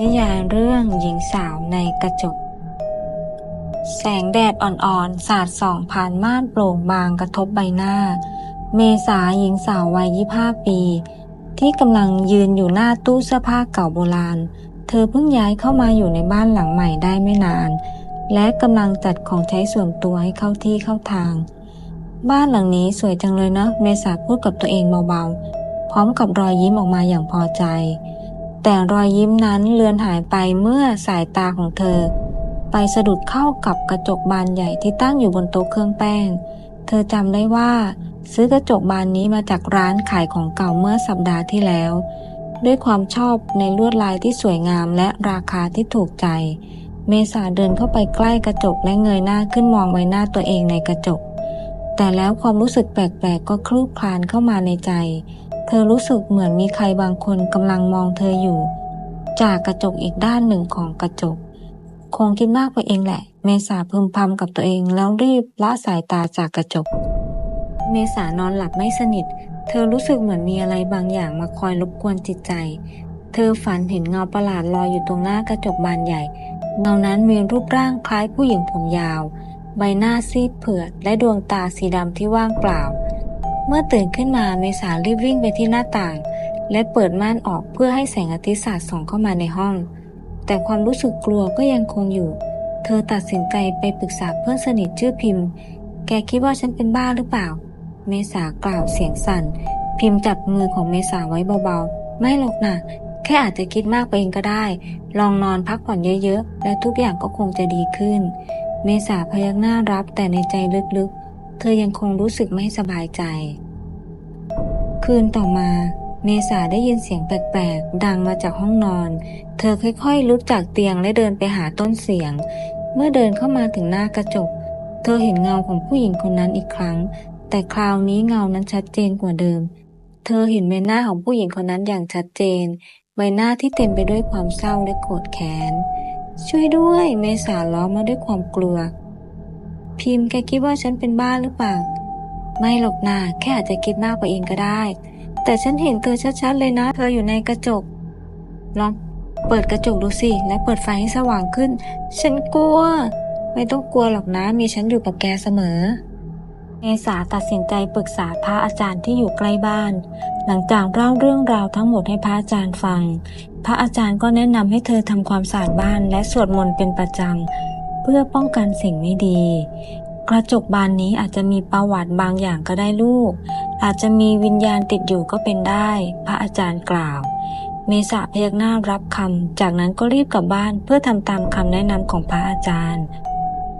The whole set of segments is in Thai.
นิยายเรื่องหญิงสาวในกระจก แสงแดดอ่อนๆ สาดส่องผ่านม่านโปร่งบางกระทบใบหน้า เมษาหญิงสาววัยยี่ห้าปี ที่กำลังยืนอยู่หน้าตู้เสื้อผ้าเก่าโบราณ เธอเพิ่งย้ายเข้ามาอยู่ในบ้านหลังใหม่ได้ไม่นาน และกำลังจัดของใช้ส่วนตัวให้เข้าที่เข้าทาง บ้านหลังนี้สวยจังเลยเนาะเมษาพูดกับตัวเองเบาๆ พร้อมกับรอยยิ้มออกมาอย่างพอใจ แต่รอยยิ้มนั้นเลือนหายไปเมื่อสายตาของเธอ ไปสะดุดเข้ากับกระจกบานใหญ่ที่ตั้งอยู่บนโต๊ะเครื่องแป้ง เธอจำได้ว่า ซื้อกระจกบานนี้มาจากร้านขายของเก่าเมื่อสัปดาห์ที่แล้ว ด้วยความชอบในลวดลายที่สวยงามและราคาที่ถูกใจ เมษาเดินเข้าไปใกล้กระจกและเงยหน้าขึ้นมองใบหน้าตัวเองในกระจก แต่แล้วความรู้สึกแปลกๆก็คลูบคลานเข้ามาในใจเเธอรู้สึกเหมือนมีใครบางคนกำลังมองเธออยู่ จากกระจกอีกด้านหนึ่งของกระจก คงคิดมากไปเองแหละ เมษาพึมพำกับตัวเองแล้วรีบละสายตาจากกระจก เมษานอนหลับไม่สนิท เธอรู้สึกเหมือนมีอะไรบางอย่างมาคอยรบกวนจิตใจ เธอฝันเห็นเงาประหลาดลอยอยู่ตรงหน้ากระจกบานใหญ่เงานั้นมีรูปร่างคล้ายผู้หญิงผมยาว ใบหน้าซีดเผือดและดวงตาสีดำที่ว่างเปล่า เมื่อตื่นขึ้นมาเมษารีบวิ่งไปที่หน้าต่าง และเปิดม่านออกเพื่อให้แสงอาทิตย์สาดส่องเข้ามาในห้อง แต่ความรู้สึกกลัวก็ยังคงอยู่ เธอตัดสินใจไปปรึกษาเพื่อนสนิทชื่อพิมพ์ แกคิดว่าฉันเป็นบ้าหรือเปล่า เมษากล่าวเสียงสั่น พิมพ์จับมือของเมษาไว้เบาๆ ไม่หรอกนะแค่อาจจะคิดมากไปเองก็ได้ ลองนอนพักผ่อนเยอะๆ และทุกอย่างก็คงจะดีขึ้น เมษาพยักหน้ารับแต่ในใจลึกๆ เธอยังคงรู้สึกไม่สบายใจ คืนต่อมาเมษาได้ยินเสียงแปลกๆ ดังมาจากห้องนอน เธอค่อยๆ ลุกจากเตียงและเดินไปหาต้นเสียง เมื่อเดินเข้ามาถึงหน้ากระจก เธอเห็นเงาของผู้หญิงคนนั้นอีกครั้ง แต่คราวนี้เงานั้นชัดเจนกว่าเดิม เธอเห็นใบหน้าของผู้หญิงคนนั้นอย่างชัดเจน ใบหน้าที่เต็มไปด้วยความเศร้าและโกรธแค้น ช่วยด้วย เมษาล้อมาด้วยความกลัว พิมพ์แกคิดว่าฉันเป็นบ้าหรือเปล่า ไม่หรอกนาแค่อาจจะคิดมากไปเองก็ได้ แต่ฉันเห็นเธอชัดๆเลยนะ เธออยู่ในกระจก ลองเปิดกระจกดูสิ และเปิดไฟให้สว่างขึ้น ฉันกลัว ไม่ต้องกลัวหรอกนะ มีฉันอยู่กับแกเสมอ เมษาตัดสินใจปรึกษาพระอาจารย์ที่อยู่ใกล้บ้าน หลังจากเล่าเรื่องราวทั้งหมดให้พระอาจารย์ฟัง พระอาจารย์ก็แนะนำให้เธอทำความสะอาดบ้านและสวดมนต์เป็นประจำ เพื่อป้องกันสิ่งไม่ดี กระจกบานนี้อาจจะมีประวัติบางอย่างก็ได้ลูก อาจจะมีวิญญาณติดอยู่ก็เป็นได้ พระอาจารย์กล่าว เมษาพยักหน้ารับคำ จากนั้นก็รีบกลับบ้านเพื่อทำตามคำแนะนำของพระอาจารย์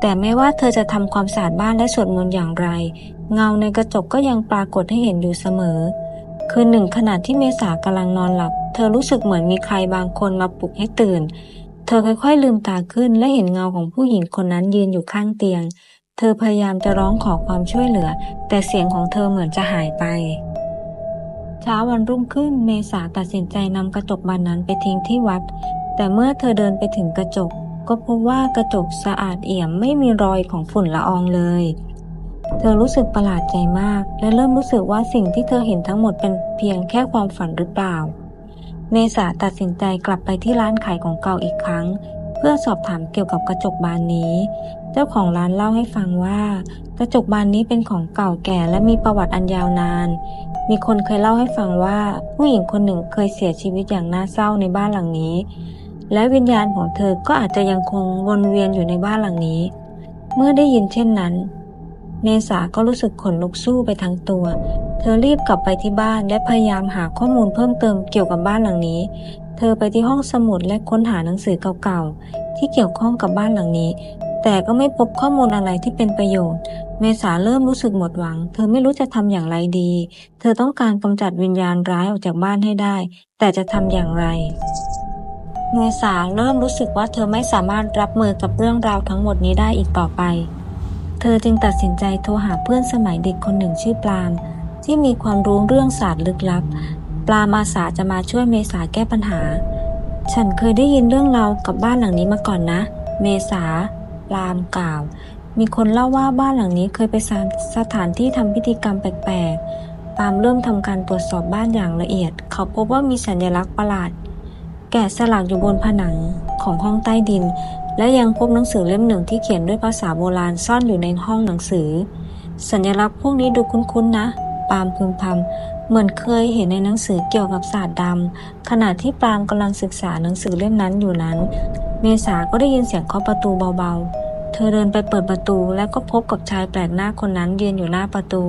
แต่ไม่ว่าเธอจะทำความสะอาดบ้านและสวดมนต์อย่างไร เงาในกระจกก็ยังปรากฏให้เห็นอยู่เสมอ คืนหนึ่งขณะที่เมษากำลังนอนหลับ เธอรู้สึกเหมือนมีใครบางคนมาปลุกให้ตื่น เธอค่อยๆลืมตาขึ้นและเห็นเงาของผู้หญิงคนนั้นยืนอยู่ข้างเตียง เธอพยายามจะร้องขอความช่วยเหลือ แต่เสียงของเธอเหมือนจะหายไป เช้าวันรุ่งขึ้นเมษาตัดสินใจนำกระจกบานนั้นไปทิ้งที่วัด แต่เมื่อเธอเดินไปถึงกระจก ก็พบว่ากระจกสะอาดเอี่ยมไม่มีรอยของฝุ่นละอองเลย เธอรู้สึกประหลาดใจมาก และเริ่มรู้สึกว่าสิ่งที่เธอเห็นทั้งหมดเป็นเพียงแค่ความฝันหรือเปล่า เมษาตัดสินใจกลับไปที่ร้านขายของเก่าอีกครั้ง เพื่อสอบถามเกี่ยวกับกระจกบานนี้ เจ้าของร้านเล่าให้ฟังว่า กระจกบานนี้เป็นของเก่าแก่และมีประวัติอันยาวนาน มีคนเคยเล่าให้ฟังว่าผู้หญิงคนหนึ่งเคยเสียชีวิตอย่างน่าเศร้าในบ้านหลังนี้ และวิญญาณของเธอก็อาจจะยังคงวนเวียนอยู่ในบ้านหลังนี้ เมื่อได้ยินเช่นนั้น เมษาก็รู้สึกขนลุกสู้ไปทั้งตัว เธอรีบกลับไปที่บ้านและพยายามหาข้อมูลเพิ่มเติมเกี่ยวกับบ้านหลังนี้ เธอไปที่ห้องสมุดและค้นหาหนังสือเก่าๆ ที่เกี่ยวข้องกับบ้านหลังนี้ แต่ก็ไม่พบข้อมูลอะไรที่เป็นประโยชน์ เมษาเริ่มรู้สึกหมดหวัง เธอไม่รู้จะทำอย่างไรดี เธอต้องการกำจัดวิญญาณร้ายออกจากบ้านให้ได้ แต่จะทำอย่างไรเมษาเริ่มรู้สึกว่าเธอไม่สามารถรับมือกับเรื่องราวทั้งหมดนี้ได้อีกต่อไป เธอจึงตัดสินใจโทรหาเพื่อนสมัยเด็กคนหนึ่งชื่อปลาม ที่มีความรู้เรื่องศาสตร์ลึกลับ ปลามาสาจะมาช่วยเมษาแก้ปัญหา ฉันเคยได้ยินเรื่องเรากับบ้านหลังนี้มาก่อนนะ เมษาปลามกล่าว มีคนเล่าว่าบ้านหลังนี้เคยไปสถานที่ทำพิธีกรรมแปลกๆ ปาล์มเริ่มทำการตรวจสอบบ้านอย่างละเอียด เขาพบว่ามีสัญลักษณ์ประหลาด แกะสลักอยู่บนผนังของห้องใต้ดิน และยังพบหนังสือเล่มหนึ่งที่เขียนด้วยภาษาโบราณซ่อนอยู่ในห้องหนังสือ สัญลักษณ์พวกนี้ดูคุ้นๆนะ ปาล์มพึมพำเหมือนเคยเห็นในหนังสือเกี่ยวกับศาสตร์ดำขณะที่ปาล์มกำลังศึกษาหนังสือเล่มนั้นอยู่นั้น เมษาก็ได้ยินเสียงเคาะประตูเบาๆ เธอเดินไปเปิดประตูแล้วก็พบกับชายแปลกหน้าคนนั้นยืนอยู่หน้าประตู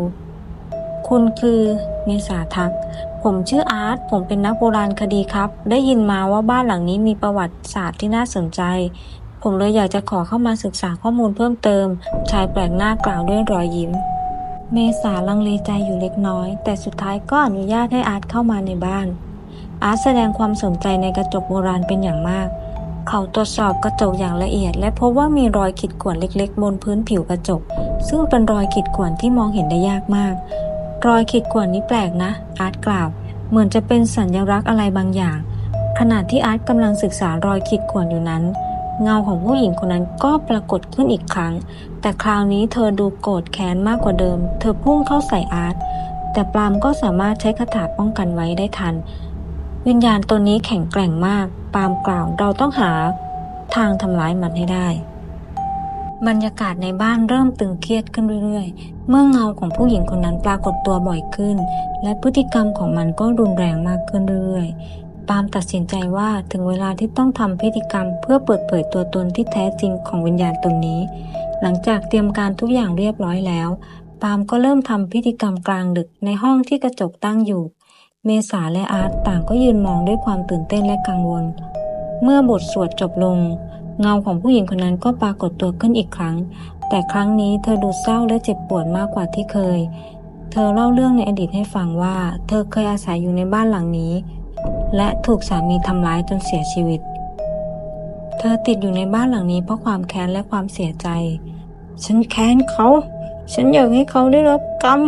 คุณคือเมษาทัก ผมชื่ออาร์ตผมเป็นนักโบราณคดีครับ ได้ยินมาว่าบ้านหลังนี้มีประวัติศาสตร์ที่น่าสนใจผมเลยอยากจะขอเข้ามาศึกษาข้อมูลเพิ่มเติม ชายแปลกหน้ากล่าวด้วยรอยยิ้ม เมษาลังเลใจอยู่เล็กน้อย แต่สุดท้ายก็อนุญาตให้อาร์ตเข้ามาในบ้าน อาร์ตแสดงความสนใจในกระจกโบราณเป็นอย่างมาก เขาตรวจสอบกระจกอย่างละเอียด และพบว่ามีรอยขีดข่วนเล็กๆ บนพื้นผิวกระจก ซึ่งเป็นรอยขีดข่วนที่มองเห็นได้ยากมาก รอยขีดข่วนนี้แปลกนะ อาร์ตกล่าว เหมือนจะเป็นสัญลักษณ์อะไรบางอย่าง ขณะที่อาร์ตกำลังศึกษารอยขีดข่วนอยู่นั้น เงาของผู้หญิงคนนั้นก็ปรากฏขึ้นอีกครั้ง แต่คราวนี้เธอดูโกรธแค้นมากกว่าเดิม เธอพุ่งเข้าใส่อาร์ตแต่ปรามก็สามารถใช้คาถาป้องกันไว้ได้ทัน วิญญาณตัวนี้แข็งแกร่งมาก ปรามกล่าวเราต้องหา ทางทำร้ายมันให้ได้บรรยากาศในบ้านเริ่มตึงเครียดขึ้นเรื่อยๆ เมื่อเงาของผู้หญิงคนนั้นปรากฏตัวบ่อยขึ้น และพฤติกรรมของมันก็รุนแรงมากขึ้นเรื่อย ปาล์มตัดสินใจว่าถึงเวลาที่ต้องทำพิธีกรรม เพื่อเปิดเผยตัวตนที่แท้จริงของวิญญาณตนนี้ หลังจากเตรียมการทุกอย่างเรียบร้อยแล้ว ปาล์มก็เริ่มทำพิธีกรรมกลางดึกในห้องที่กระจกตั้งอยู่ เมษาและอาร์ตต่างก็ยืนมองด้วยความตื่นเต้นและกังวล เมื่อบทสวดจบลง เงาของผู้หญิงคนนั้นก็ปรากฏตัวขึ้นอีกครั้ง แต่ครั้งนี้เธอดูเศร้าและเจ็บปวดมากกว่าที่เคย เธอเล่าเรื่องในอดีตให้ฟังว่า เธอเคยอาศัยอยู่ในบ้านหลังนี้ และถูกสามีทำร้ายจนเสียชีวิต เธอติดอยู่ในบ้านหลังนี้เพราะความแค้นและความเสียใจ ฉันแค้นเขา ฉันอยากให้เขาได้รับกรรม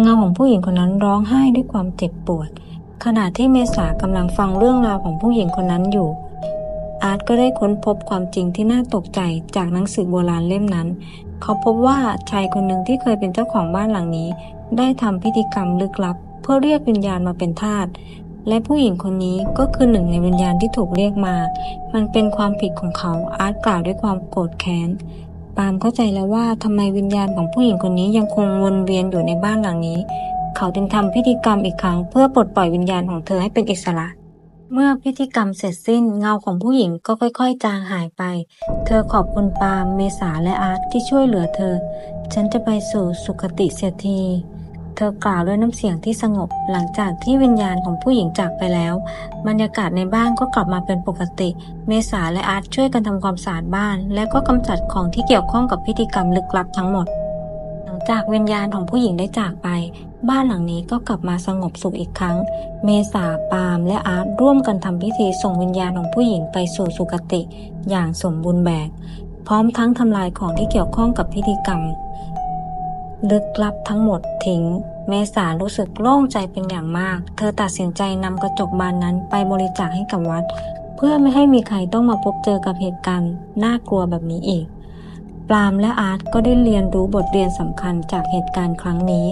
เงาของผู้หญิงคนนั้นร้องไห้ด้วยความเจ็บปวด ขณะที่เมษากำลังฟังเรื่องราวของผู้หญิงคนนั้นอยู่ อาร์ตก็ได้ค้นพบความจริงที่น่าตกใจจากหนังสือโบราณเล่มนั้น เขาพบว่าชายคนหนึ่งที่เคยเป็นเจ้าของบ้านหลังนี้ ได้ทำพิธีกรรมลึกลับ เพื่อเรียกวิญญาณมาเป็นทาสและผู้หญิงคนนี้ก็คือหนึ่งในวิญญาณที่ถูกเรียกมา มันเป็นความผิดของเขาอาร์ตกล่าวด้วยความโกรธแค้น ปาล์มเข้าใจแล้วว่าทำไมวิญญาณของผู้หญิงคนนี้ยังคงวนเวียนอยู่ในบ้านหลังนี้ เขาจึงทำพิธีกรรมอีกครั้ง เพื่อปลดปล่อยวิญญาณของเธอให้เป็นอิสระ เมื่อพิธีกรรมเสร็จสิ้นเงาของผู้หญิงก็ค่อย ๆ จางหายไป เธอขอบคุณปาล์มเมษาและอาร์ตที่ช่วยเหลือเธอ ฉันจะไปสู่สุคติเสียที เธอกล่าวด้วยน้ำเสียงที่สงบ หลังจากที่วิญญาณของผู้หญิงจากไปแล้ว บรรยากาศในบ้านก็กลับมาเป็นปกติ เมษาและอาร์ตช่วยกันทำความสะอาดบ้าน และก็กำจัดของที่เกี่ยวข้องกับพิธีกรรมลึกลับทั้งหมด หลังจากวิญญาณของผู้หญิงได้จากไป บ้านหลังนี้ก็กลับมาสงบสุขอีกครั้ง เมษาปาล์มและอาร์ตร่วมกันทำพิธีส่งวิญญาณของผู้หญิงไปสู่สุคติ อย่างสมบูรณ์แบบ พร้อมทั้งทำลายของที่เกี่ยวข้องกับพิธีกรรม ลึกลับทั้งหมดทิ้ง เมษารู้สึกโล่งใจเป็นอย่างมาก เธอตัดสินใจนำกระจกบานนั้นไปบริจาคให้กับวัด เพื่อไม่ให้มีใครต้องมาพบเจอกับเหตุการณ์น่ากลัวแบบนี้อีก ปรามและอาร์ตก็ได้เรียนรู้บทเรียนสำคัญจากเหตุการณ์ครั้งนี้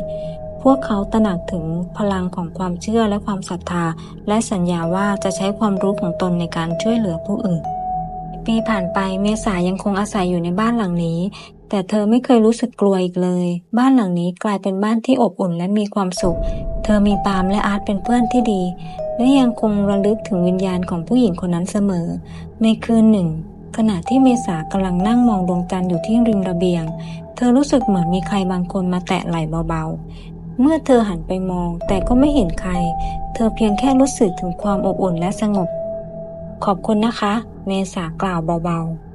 พวกเขาตระหนักถึงพลังของความเชื่อและความศรัทธา และสัญญาว่าจะใช้ความรู้ของตนในการช่วยเหลือผู้อื่นปีผ่านไปเมษายังคงอาศัยอยู่ในบ้านหลังนี้ แต่เธอไม่เคยรู้สึกกลัวอีกเลย บ้านหลังนี้กลายเป็นบ้านที่อบอุ่นและมีความสุข เธอมีปาล์มและอาร์ตเป็นเพื่อนที่ดี และยังคงระลึกถึงวิญญาณของผู้หญิงคนนั้นเสมอ ในคืนหนึ่ง ขณะที่เมษากำลังนั่งมองดวงจันทร์อยู่ที่ริมระเบียง เธอรู้สึกเหมือนมีใครบางคนมาแตะไหล่เบาๆ เมื่อเธอหันไปมอง แต่ก็ไม่เห็นใคร เธอเพียงแค่รู้สึกถึงความอบอุ่นและสงบ ขอบคุณนะคะ เมษากล่าวเบาๆ